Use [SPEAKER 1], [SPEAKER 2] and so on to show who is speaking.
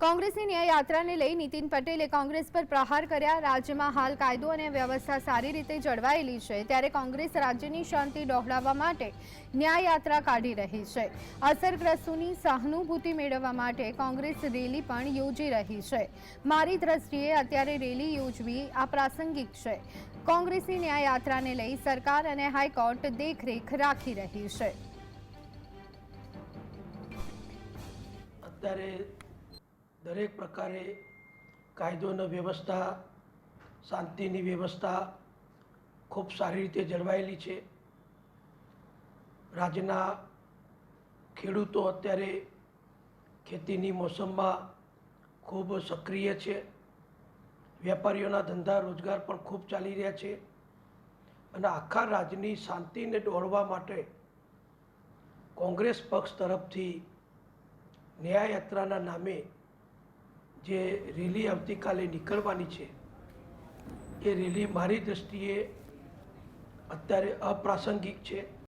[SPEAKER 1] કોંગ્રેસની ન્યાય યાત્રાને લઈ નીતિન પટેલે કોંગ્રેસ પર પ્રહાર કર્યા. રાજ્યમાં હાલ કાયદો અને વ્યવસ્થા સારી રીતે જળવાયેલી છે. ત્યારે કોંગ્રેસ રાજ્યની શાંતિ ડહોળાવવા માટે ન્યાય યાત્રા કાઢી રહી છે. અસરગ્રસ્તોની સહાનુભૂતિ મેળવવા માટે કોંગ્રેસ રેલી પણ યોજી રહી છે. મારી દ્રષ્ટિએ અત્યારે રેલી યોજવી આ પ્રાસંગિક છે. કોંગ્રેસની ન્યાય યાત્રાને લઈ સરકાર અને હાઈકોર્ટ દેખરેખ રાખી રહી છે.
[SPEAKER 2] અત્યારે દરેક પ્રકારે કાયદોની વ્યવસ્થા, શાંતિની વ્યવસ્થા ખૂબ સારી રીતે જળવાયેલી છે. રાજ્યના ખેડૂતો અત્યારે ખેતીની મોસમમાં ખૂબ સક્રિય છે. વેપારીઓના ધંધા, રોજગાર પણ ખૂબ ચાલી રહ્યા છે અને આખા રાજ્યની શાંતિને દોડવા માટે કોંગ્રેસ પક્ષ તરફથી ન્યાય યાત્રાના નામે જે રેલી આવતીકાલે નીકળવાની છે એ રેલી મારી દૃષ્ટિએ અત્યારે અપ્રાસંગિક છે.